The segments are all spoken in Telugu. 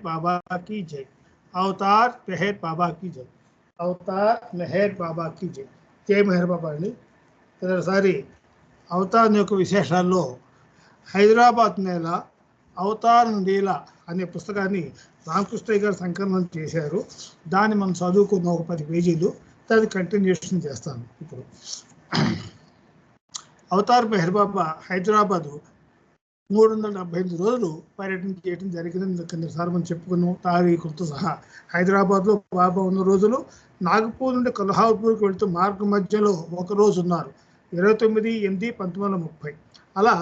बाबा की जय అవతార్ మెహర్ బాబా की జై అవతార్ మెహర్ బాబా की జై జై మెహర్ బాబా అండి ఒకసారి అవతార్ యొక్క విశేషాల్లో హైదరాబాద్ నేల అవతార్ లీల అనే పుస్తకాన్ని రామకృష్ణయ్య గారు సంకలనం చేశారు దాన్ని మనం చదువుకున్న ఒక పది పేజీలు దాన్ని కంటిన్యూషన్ చేస్తాను ఇప్పుడు అవతార్ మెహర్ బాబా హైదరాబాదు మూడు వందల డెబ్బై ఎనిమిది రోజులు పర్యటన చేయడం జరిగిందని కిందసారి మనం చెప్పుకున్నాం. తారీఖులతో సహా హైదరాబాద్లో బాబా ఉన్న రోజులు నాగపూర్ నుండి కొల్హాపూర్కి వెళ్తూ మార్గ మధ్యలో ఒక రోజు ఉన్నారు. ఇరవై తొమ్మిది ఎనిమిది పంతొమ్మిది వందల ముప్పై. అలా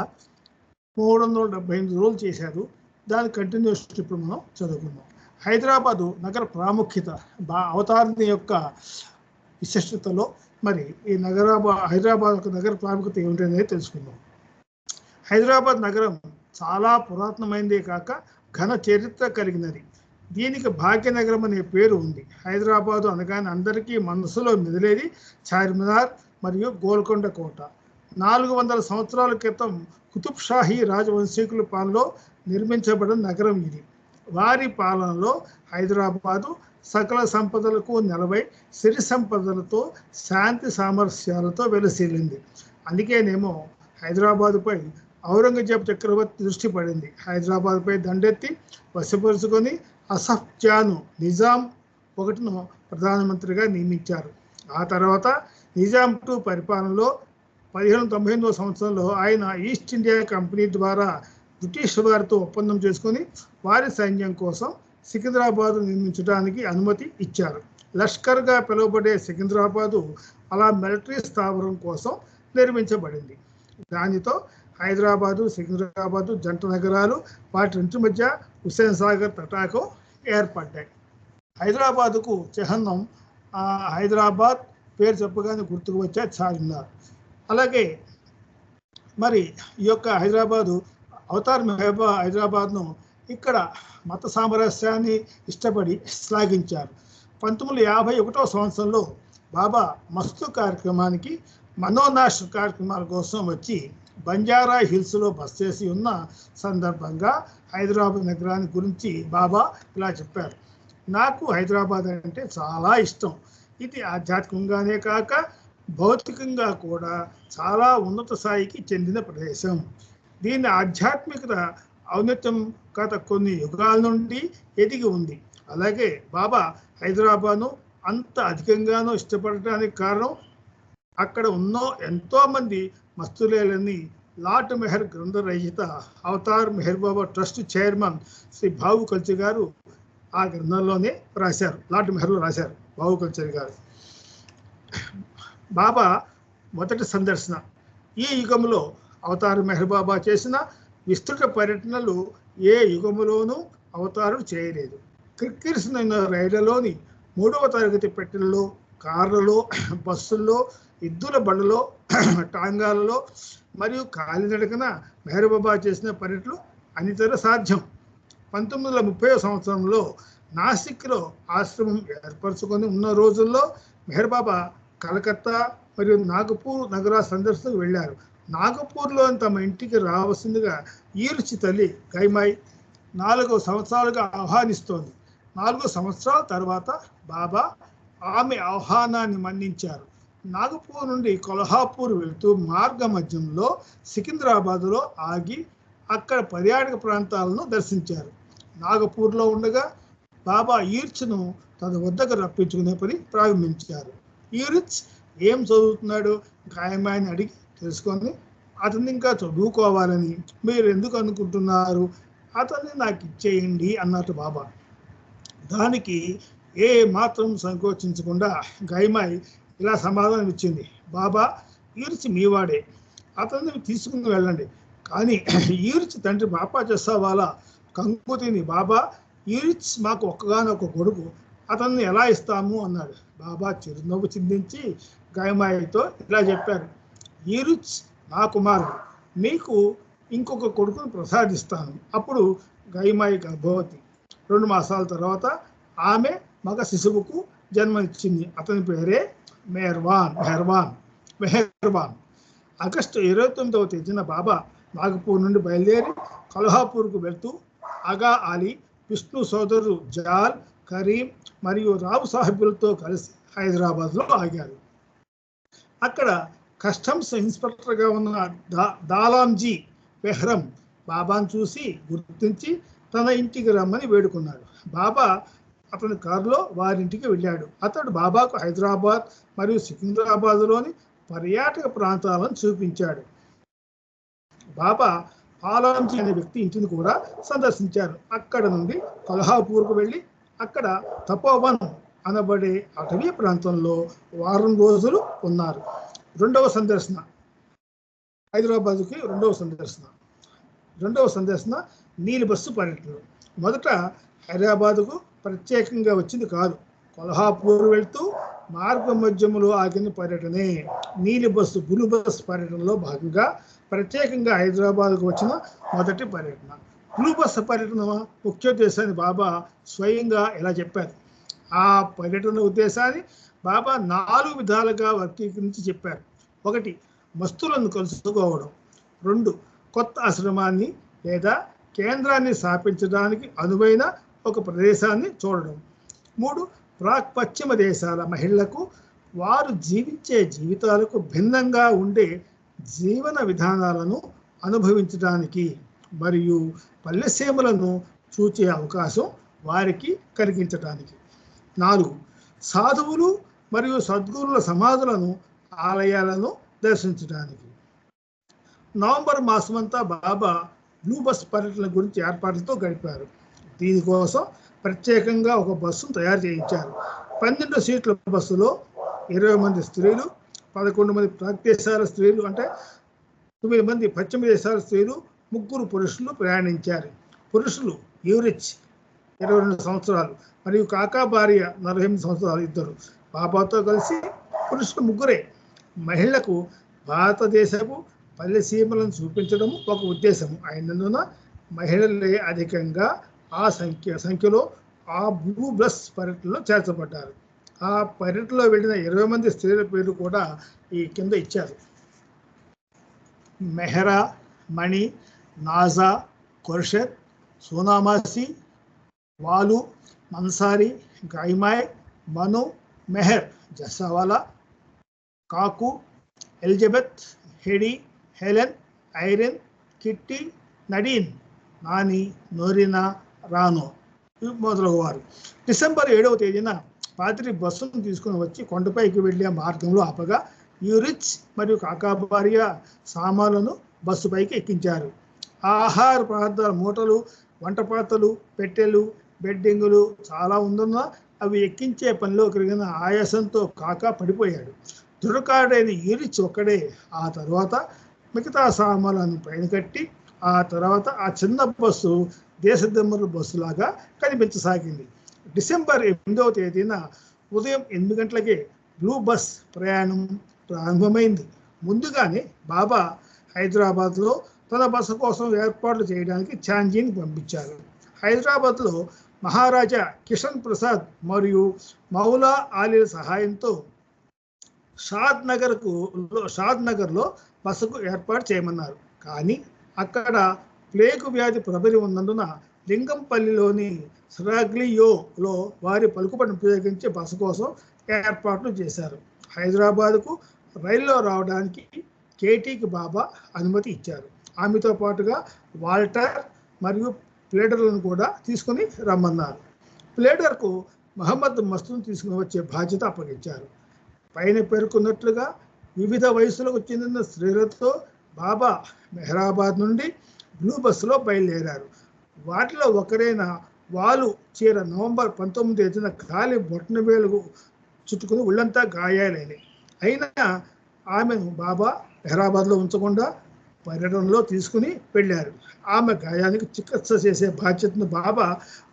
మూడు వందల డెబ్బై ఎనిమిది రోజులు చేశారు. దాని కంటిన్యూషన్ ఇప్పుడు మనం చదువుకున్నాం. హైదరాబాదు నగర ప్రాముఖ్యత బా అవతారిని యొక్క విశిష్టతలో మరి ఈ నగరాబా హైదరాబాద్ యొక్క నగర ప్రాముఖ్యత ఏమిటనేది తెలుసుకుందాం. హైదరాబాద్ నగరం చాలా పురాతనమైనదే కాక ఘన చరిత్ర కలిగినది. దీనికి భాగ్యనగరం అనే పేరు ఉంది. హైదరాబాదు అనగానే అందరికీ మనసులో మెదిలేది చార్మినార్ మరియు గోల్కొండ కోట. నాలుగు వందల సంవత్సరాల క్రితం కుతుబ్షాహీ రాజవంశీకుల పాలనలో నిర్మించబడిన నగరం ఇది. వారి పాలనలో హైదరాబాదు సకల సంపదలకు నెలవై సిరి సంపదలతో శాంతి సామరస్యాలతో వెలసిల్లింది. అందుకేనేమో హైదరాబాదుపై ఔరంగజేబు చక్రవర్తి దృష్టి పడింది. హైదరాబాద్పై దండెత్తి వశపరుచుకొని అసఫ్ జాను నిజాం ఒకటిను ప్రధానమంత్రిగా నియమించారు. ఆ తర్వాత నిజాం టూ పరిపాలనలో పదిహేను తొంభై ఎనిమిదో సంవత్సరంలో ఆయన ఈస్ట్ ఇండియా కంపెనీ ద్వారా బ్రిటిష్ వారితో ఒప్పందం చేసుకొని వారి సైన్యం కోసం సికింద్రాబాద్ నిర్మించడానికి అనుమతి ఇచ్చారు. లష్కర్గా పిలువబడే సికింద్రాబాదు అలా మిలిటరీ స్థావరం కోసం నిర్మించబడింది. దానితో హైదరాబాదు సికింద్రాబాదు జంట నగరాలు వాటి ఇంటి మధ్య హుస్సేన్ సాగర్ తటాకం ఏర్పడ్డాయి. హైదరాబాదుకు చిహ్నం హైదరాబాద్ పేరు చెప్పగానే గుర్తుకు వచ్చే చార్మినార్. అలాగే మరి ఈ యొక్క హైదరాబాదు అవతార్ మెహబా హైదరాబాద్ను ఇక్కడ మత సామరస్యాన్ని ఇష్టపడి శ్లాఘించారు. పంతొమ్మిది యాభై ఒకటో సంవత్సరంలో బాబా మస్తు కార్యక్రమానికి మనోనాష్ కార్యక్రమాల కోసం వచ్చి బంజారా హిల్స్లో బస్ చేసి ఉన్న సందర్భంగా హైదరాబాద్ నగరాన్ని గురించి బాబా ఇలా చెప్పారు. నాకు హైదరాబాద్ అంటే చాలా ఇష్టం. ఇది ఆధ్యాత్మికంగానే కాక భౌతికంగా కూడా చాలా ఉన్నత స్థాయికి చెందిన ప్రదేశం. దీని ఆధ్యాత్మికత ఔన్నత్యం గత కొన్ని యుగాల నుండి ఎదిగి ఉంది. అలాగే బాబా హైదరాబాద్ను అంత అధికంగానూ ఇష్టపడటానికి కారణం అక్కడ ఉన్న ఎంతోమంది మస్తులేలని లాట్ మెహర్ గ్రంథ రచయిత అవతార్ మెహర్ బాబా ట్రస్ట్ చైర్మన్ శ్రీ బాబు కల్చి గారు ఆ గ్రంథంలోనే రాశారు. లాట్ మెహర్లో రాశారు బాబు కల్చర్ గారు. బాబా మొదటి సందర్శన. ఈ యుగంలో అవతారు మెహర్ బాబా చేసిన విస్తృత పర్యటనలు ఏ యుగములోనూ అవతారం చేయలేదు. క్రిక్కిరిసిన రైళ్ళలోని మూడవ తరగతి పెట్టెలలో కార్లలో బస్సుల్లో ఎద్దుల బండ్లలో టాంగాలలో మరియు కాలినడకన మెహర్బాబా చేసిన పర్యటనలు అనితర సాధ్యం. పంతొమ్మిది వందల ముప్పై సంవత్సరంలో నాసిక్లో ఆశ్రమం ఏర్పరచుకొని ఉన్న రోజుల్లో మెహర్బాబా కలకత్తా మరియు నాగపూర్ నగర సందర్శనకు వెళ్ళారు. నాగపూర్లో తమ ఇంటికి రావాల్సిందిగా ఈరుచి తల్లి గైమాయి నాలుగు సంవత్సరాలుగా ఆహ్వానిస్తోంది. నాలుగు సంవత్సరాల తర్వాత బాబా ఆమె ఆహ్వానాన్ని మన్నించారు. నాగపూర్ నుండి కొల్హాపూర్ వెళ్తూ మార్గ మధ్యంలో సికింద్రాబాద్లో ఆగి అక్కడ పర్యాటక ప్రాంతాలను దర్శించారు. నాగపూర్లో ఉండగా బాబా ఈర్చ్ను తన వద్దకు రప్పించుకునే పని ప్రారంభించారు. ఈర్చ్ ఏం చదువుతున్నాడు? గాయమాయని అడిగి తెలుసుకొని అతన్ని ఇంకా చదువుకోవాలని మీరు ఎందుకు అనుకుంటున్నారు? అతన్ని నాకు ఇచ్చేయండి అన్నట్టు బాబా. దానికి ఏ మాత్రం సంకోచించకుండా గైమాయ్ ఇలా సమాధానం ఇచ్చింది. బాబా ఈర్చి మీవాడే అతన్ని తీసుకుని వెళ్ళండి. కానీ ఈర్చి తండ్రి బాపా చేస్తావాలా కంకుతిని బాబా ఈర్చ్ మాకు ఒక్కగానొక్క కొడుకు. అతన్ని ఎలా ఇస్తాము? అన్నాడు. బాబా చిరునవ్వు చిందించి గైమాయితో ఇలా చెప్పారు. ఈరుచ్ నా కుమారుడు. మీకు ఇంకొక కొడుకును ప్రసాదిస్తాను. అప్పుడు గైమాయి గర్భవతి. రెండు మాసాల తర్వాత ఆమె మగ శిశువుకు జన్మనిచ్చింది. అతని పేరే మెహర్వాన్ మెహర్వాన్ మెహర్వాన్. ఆగస్టు ఇరవై తొమ్మిదవ తేదీన బాబా నాగపూర్ నుండి బయలుదేరి కలహాపూర్కు వెళ్తూ ఆగా ఆలీ విష్ణు సోదరుడు జాల్ కరీం మరియు రావు సాహిబులతో కలిసి హైదరాబాద్లో ఆగారు. అక్కడ కస్టమ్స్ ఇన్స్పెక్టర్గా ఉన్న దా దాలాంజీ బెహ్రం బాబాను చూసి గుర్తించి తన ఇంటికి రమ్మని వేడుకున్నాడు బాబా అతని కారులో వారింటికి వెళ్ళాడు. అతడు బాబాకు హైదరాబాద్ మరియు సికింద్రాబాద్లోని పర్యాటక ప్రాంతాలను చూపించాడు. బాబా పాలాంజీ అనే వ్యక్తి ఇంటిని కూడా సందర్శించారు. అక్కడ నుండి కొల్హాపూర్కు వెళ్ళి అక్కడ తపోవన్ అనబడే అటవీ ప్రాంతంలో వారం రోజులు ఉన్నారు. రెండవ సందర్శన. హైదరాబాద్కి రెండవ సందర్శన. రెండవ సందర్శన నీలి బస్సు పర్యటన మొదట హైదరాబాద్కు ప్రత్యేకంగా వచ్చింది కాదు. కొల్హాపూర్ వెళ్తూ మార్గ మధ్యములో ఆగిన పర్యటనే నీలి బస్సు బులు బస్ పర్యటనలో భాగంగా ప్రత్యేకంగా హైదరాబాద్కు వచ్చిన మొదటి పర్యటన. బ్లూ బస్ పర్యటన ముఖ్యోద్దేశాన్ని బాబా స్వయంగా ఇలా చెప్పారు? ఆ పర్యటన ఉద్దేశాన్ని బాబా నాలుగు విధాలుగా వర్గీకరించి చెప్పారు. ఒకటి మస్తులను కలుసుకోవడం. రెండు కొత్త ఆశ్రమాన్ని లేదా కేంద్రాన్ని స్థాపించడానికి అనువైన ఒక ప్రదేశాన్ని చూడడం. మూడు ప్రాక్ పశ్చిమ దేశాల మహిళలకు వారు జీవించే జీవితాలకు భిన్నంగా ఉండే జీవన విధానాలను అనుభవించడానికి మరియు పల్లెసీమలను చూచే అవకాశం వారికి కలిగించడానికి నాలుగు సాధువులు మరియు సద్గురుల సమాధులను ఆలయాలను దర్శించడానికి నవంబర్ మాసమంతా బాబా బ్లూ బస్ పర్యటన గురించి ఏర్పాట్లతో గడిపారు. దీనికోసం ప్రత్యేకంగా ఒక బస్సును తయారు చేయించారు. పన్నెండు సీట్ల బస్సులో ఇరవై మంది స్త్రీలు పదకొండు మంది ప్రాగ్దేశాల స్త్రీలు అంటే తొమ్మిది మంది పశ్చిమ దేశాల స్త్రీలు ముగ్గురు పురుషులు ప్రయాణించారు. పురుషులు యూరిచ్ ఇరవై రెండు సంవత్సరాలు మరియు కాకా భార్య నలభై ఎనిమిది సంవత్సరాలు ఇద్దరు. బాబాతో కలిసి పురుషులు ముగ్గురే. మహిళలకు భారతదేశపు పల్లె సీమలను చూపించడం ఒక ఉద్దేశం అయినందున మహిళలే అధికంగా ఆ సంఖ్య సంఖ్యలో ఆ బ్లూ బ్లస్ పర్యటనలో చేర్చబడ్డారు. ఆ పర్యటనలో వెళ్ళిన ఇరవై మంది స్త్రీల పేర్లు కూడా ఈ కింద ఇచ్చారు. మెహరా మణి నాజా కొర్షద్ సోనామాసి వాలు మన్సారి గైమాయ్ Manu Meher Jessawala Kaku Elizabeth Heidi Helen Irene Kitty Nadine Nani Norina Rano. మొదలగువారు. December ఏడవ తేదీన పాత్రి బస్సును తీసుకుని వచ్చి కొండపైకి వెళ్ళే మార్గంలో ఆపగా యూరిచ్ మరియు కాకాబార్య సామాన్లను బస్సుపైకి ఎక్కించారు. ఆహార పదార్థాల మూటలు వంట పాత్రలు పెట్టెలు బెడ్డింగులు చాలా ఉందన్న అవి ఎక్కించే పనిలో కలిగిన ఆయాసంతో కాకా పడిపోయాడు. దృఢకాడైన యూరిచ్ ఒక్కడే. ఆ తర్వాత మిగతా సామాన్లను పైన కట్టి ఆ తర్వాత ఆ చిన్న బస్సు దేశదమ్మల బస్సులాగా కనిపించసాగింది. డిసెంబర్ ఎనిమిదవ తేదీన ఉదయం ఎనిమిది గంటలకే బ్లూ బస్ ప్రయాణం ప్రారంభమైంది. ముందుగానే బాబా హైదరాబాద్లో తన బస కోసం ఏర్పాట్లు చేయడానికి ఛాంజీని పంపించారు. హైదరాబాద్లో మహారాజా కిషన్ ప్రసాద్ మరియు మౌలా ఆలీల సహాయంతో షాద్ నగర్కు షాద్ నగర్లో బస్సుకు ఏర్పాటు చేయమన్నారు. కానీ అక్కడ ప్లేగు వ్యాధి ప్రబలి ఉన్నందున లింగంపల్లిలోని స్రాగ్లియోలో వారి పలుకుబడిని ఉపయోగించి బస్సు కోసం ఏర్పాట్లు చేశారు. హైదరాబాద్కు రైల్లో రావడానికి కేటీకి బాబా అనుమతి ఇచ్చారు. ఆమెతో పాటుగా వాల్టర్ మరియు ప్లేడర్లను కూడా తీసుకుని రమ్మన్నారు. ప్లేడర్కు మహమ్మద్ మస్తును తీసుకుని వచ్చే బాధ్యత అప్పగించారు. పైన పేర్కొన్నట్లుగా వివిధ వయసులకు చెందిన స్త్రీలతో బాబా మెహరాబాద్ నుండి బ్లూ బస్సులో బయలుదేరారు. వాటిలో ఒకరైన వాలు చీర నవంబర్ పంతొమ్మిది తేదీన కాలి బొట్టన వేలుగు చుట్టుకుని ఒళ్ళంతా గాయాలైనవి అయినా ఆమెను బాబా హైదరాబాద్లో ఉంచకుండా పర్యటనలో తీసుకుని వెళ్ళారు. ఆమె గాయానికి చికిత్స చేసే బాధ్యతను బాబా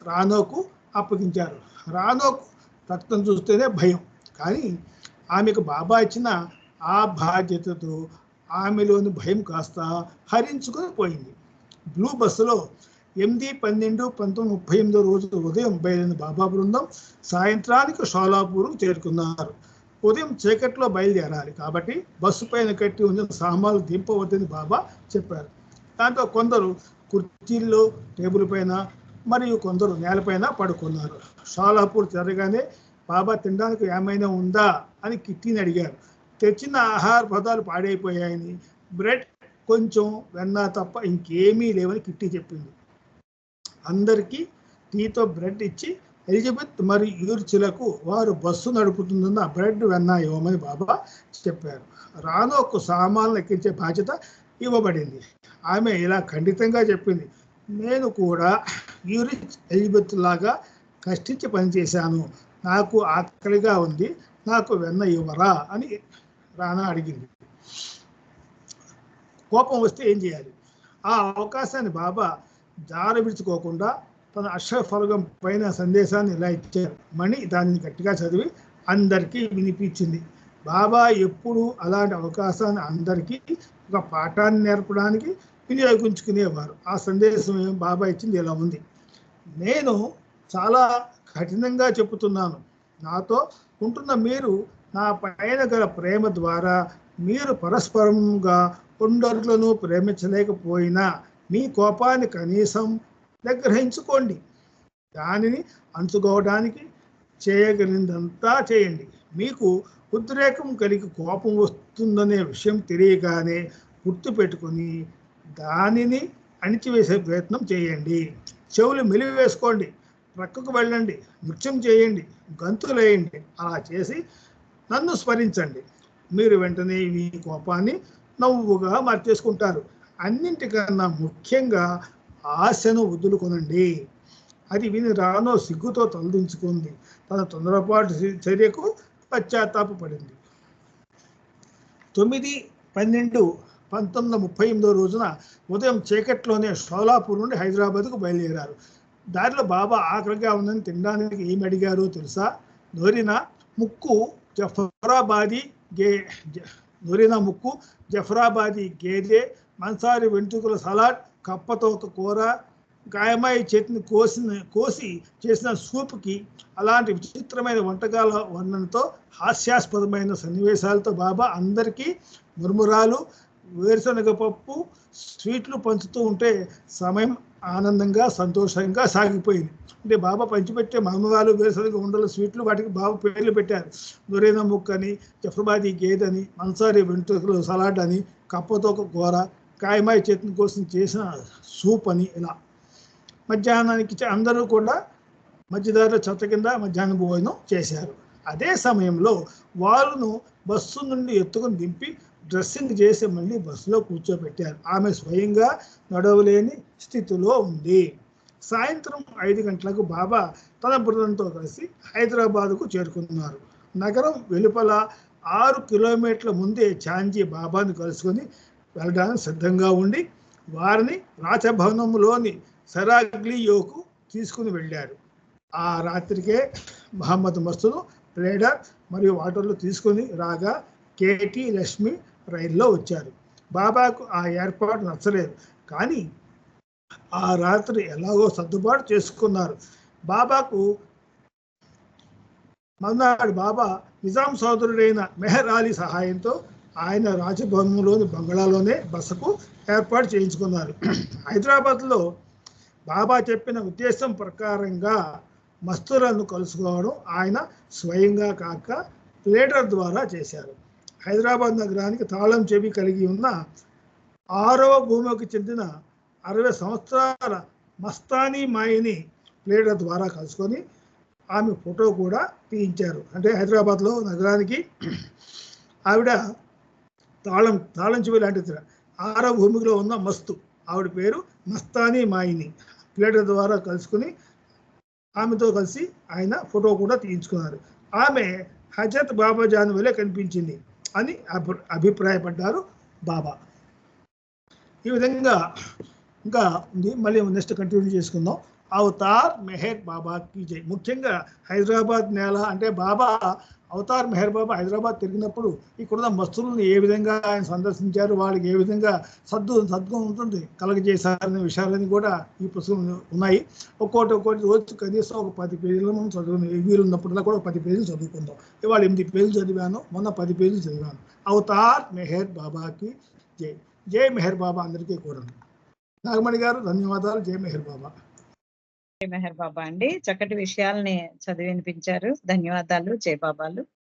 రానోకు అప్పగించారు. రానోకు రక్తం చూస్తేనే భయం. కానీ ఆమెకు బాబా ఇచ్చిన ఆ బాధ్యతతో ఆమెలోని భయం కాస్త హరించుకొని పోయింది. బ్లూ బస్సులో ఎనిమిది పన్నెండు పంతొమ్మిది ముప్పై ఎనిమిదో రోజు ఉదయం బయలుదేరిన బాబా బృందం సాయంత్రానికి షోలాపూర్ చేరుకున్నారు. ఉదయం చీకట్లో బయలుదేరాలి కాబట్టి బస్సు పైన కట్టి ఉంచిన సామాన్లు దింపవద్దని బాబా చెప్పారు. దాంతో కొందరు కుర్చీల్లో టేబుల్ పైన మరియు కొందరు నేలపైన పడుకున్నారు. షోలాపూర్ చేరగానే బాబా తినడానికి ఏమైనా ఉందా? అని కిట్టిని అడిగారు. తెచ్చిన ఆహార పదార్థాలు పాడైపోయాయని బ్రెడ్ కొంచెం వెన్న తప్ప ఇంకేమీ లేవని కిట్టి చెప్పింది. అందరికీ టీతో బ్రెడ్ ఇచ్చి ఎలిజబెత్ మరియు యూర్చులకు వారు బస్సు నడుపుతుందన్న బ్రెడ్ వెన్న ఇవ్వమని బాబా చెప్పారు. రానోకు సామాన్లు ఎక్కించే బాధ్యత ఇవ్వబడింది. ఆమె ఇలా ఖండితంగా చెప్పింది. నేను కూడా యూరిచ్ ఎలిజబెత్ లాగా కష్టించి పనిచేశాను నాకు ఆకలిగా ఉంది. నాకు వెన్న ఇవ్వరా అని రానా అడిగింది. కోపం వస్తే ఏం చేయాలి? ఆ అవకాశాన్ని బాబా జారవిడుచుకోకుండా తన అక్షరఫలకం పైన సందేశాన్ని ఇలా ఇచ్చారు. మణి దానిని గట్టిగా చదివి అందరికీ వినిపించింది. బాబా ఎప్పుడు అలాంటి అవకాశాన్ని అందరికీ ఒక పాఠాన్ని నేర్పడానికి వినియోగించుకునేవారు. ఆ సందేశం బాబా ఇచ్చింది ఇలా ఉంది. నేను చాలా కఠినంగా చెబుతున్నాను. నాతో ఉంటున్న మీరు నా పైన గల ప్రేమ ద్వారా మీరు పరస్పరంగా కొందరులను ప్రేమించలేకపోయినా మీ కోపాన్ని కనీసం నిగ్రహించుకోండి. దానిని అంచుకోవడానికి చేయగలిగిందంతా చేయండి. మీకు ఉద్రేకం కలిగి కోపం వస్తుందనే విషయం తెలియగానే గుర్తుపెట్టుకొని దానిని అణిచివేసే ప్రయత్నం చేయండి. చెవులు మెలివేసుకోండి ప్రక్కకు వెళ్ళండి. నృత్యం చేయండి. గంతులేయండి అలా చేసి నన్ను స్మరించండి. మీరు వెంటనే మీ కోపాన్ని నవ్వుగా మార్చేసుకుంటారు. అన్నింటికన్నా ముఖ్యంగా ఆశను వదులుకొనండి. అది విని రానో సిగ్గుతో తలదించుకుంది. తన తొందరపాటు చర్యకు పశ్చాత్తాపడింది తొమ్మిది పన్నెండు పంతొమ్మిది వందల ముప్పై ఎనిమిదో రోజున ఉదయం చీకట్లోనే షోలాపూర్ నుండి హైదరాబాద్కు బయలుదేరారు. దారిలో బాబా ఆకలిగా ఉందని తినడానికి ఏమి అడిగారో తెలుసా? నోరిన ముక్కు జఫరాబాదీ గే నోరిన ముక్కు జఫరాబాది గేదె మన్సారి వెంట్రుకల సలాడ్ కప్పతో ఒక కూర గాయమాయి చేతిని కోసిన కోసి చేసిన సూప్కి అలాంటి విచిత్రమైన వంటకాల వర్ణనతో హాస్యాస్పదమైన సన్నివేశాలతో బాబా అందరికీ మురుమురాలు వేరుశనగ పప్పు స్వీట్లు పంచుతూ ఉంటే సమయం ఆనందంగా సంతోషంగా సాగిపోయింది. అంటే బాబా పంచిపెట్టే మామూలు వేసరిగా ఉండలు స్వీట్లు వాటికి బాబా పేర్లు పెట్టారు. దొరైన ముక్కని జఫ్రబాదీ గేదని మన్సారి వెంట్రుకలు సలాడ్ అని కప్పతో ఒక కూర కాయమాయ చేతిని కోసం చేసిన సూప్ అని ఇలా. మధ్యాహ్నానికి అందరూ కూడా మధ్యదారుల చెత్త కింద మధ్యాహ్న భోజనం చేశారు. అదే సమయంలో వాళ్ళను బస్సు నుండి ఎత్తుకుని దింపి డ్రెస్సింగ్ చేసి మళ్ళీ బస్సులో కూర్చోబెట్టారు. ఆమె స్వయంగా నడవలేని స్థితిలో ఉంది. సాయంత్రం ఐదు గంటలకు బాబా తన బృందంతో కలిసి హైదరాబాదుకు చేరుకున్నారు. నగరం వెలుపల ఆరు కిలోమీటర్ల ముందే ఛాంజీ బాబాను కలుసుకొని వెళ్ళడానికి సిద్ధంగా ఉండి వారిని రాజభవనంలోని సరాగ్లియోకు తీసుకుని వెళ్ళారు. ఆ రాత్రికే మహమ్మద్ మస్తును ప్లేడర్ మరియు వాటర్లు తీసుకొని రాగా కేటీ లక్ష్మి రైల్లో వచ్చారు. బాబాకు ఆ ఏర్పాటు నచ్చలేదు. కానీ ఆ రాత్రి ఎలాగో సర్దుబాటు చేసుకున్నారు. బాబాకు మన్నాడు బాబా నిజాం సోదరుడైన మెహర్ అలీ సహాయంతో ఆయన రాజభవనంలోని బంగళాలోనే బసకు ఏర్పాటు చేయించుకున్నారు. హైదరాబాద్లో బాబా చెప్పిన ఉద్దేశం ప్రకారంగా మస్తులను కలుసుకోవడం ఆయన స్వయంగా కాక ప్లేటర్ ద్వారా చేశారు. హైదరాబాద్ నగరానికి తాళం చెవి కలిగి ఉన్న ఆరవ భూమికి చెందిన అరవై సంవత్సరాల మస్తానీ మాయిని ప్లేటర్ ద్వారా కలుసుకొని ఆమె ఫోటో కూడా తీయించారు. అంటే హైదరాబాద్లో నగరానికి ఆవిడ తాళం తాళం చెవి లాంటిది ఆరవ భూమిలో ఉన్న మస్తు ఆవిడ పేరు మస్తానీ మాయిని ప్లేటర్ ద్వారా కలుసుకుని ఆమెతో కలిసి ఆయన ఫోటో కూడా తీయించుకున్నారు. ఆమె హజరత్ బాబాజాన్ వలె కనిపించింది. అని అభి అభిప్రాయపడ్డారు బాబా. ఈ విధంగా ఇంకా ఉంది. మళ్ళీ నెక్స్ట్ కంటిన్యూ చేసుకుందాం. అవతార్ మెహర్ బాబాకి జై. ముఖ్యంగా హైదరాబాద్ నేల అంటే బాబా అవతార్ మెహర్ బాబా హైదరాబాద్ తిరిగినప్పుడు ఇక్కడున్న మస్తులను ఏ విధంగా ఆయన సందర్శించారు వాళ్ళకి ఏ విధంగా సద్దు సద్గుణం ఉంటుంది కలగజేశారనే విషయాలన్నీ కూడా ఈ పుస్తకం ఉన్నాయి. ఒక్కోటి ఒక్కోటి రోజు కనీసం ఒక పది పేజీలు మనం చదువుకుని వీలు ఉన్నప్పుడల్లా కూడా పది పేజీలు చదువుకుందాం ఇవాళ ఎనిమిది పేజీలు చదివాను మొన్న పది పేజీలు చదివాను. అవతార్ మెహర్ బాబాకి జై. జై మెహర్ బాబా అందరికీ కూడా నాగమణి గారు ధన్యవాదాలు. జై మెహర్ బాబా. మెహర్ బాబా అండి. చక్కటి విషయాల్ని చదివి వినిపించారు ధన్యవాదాలు జయబాబాలు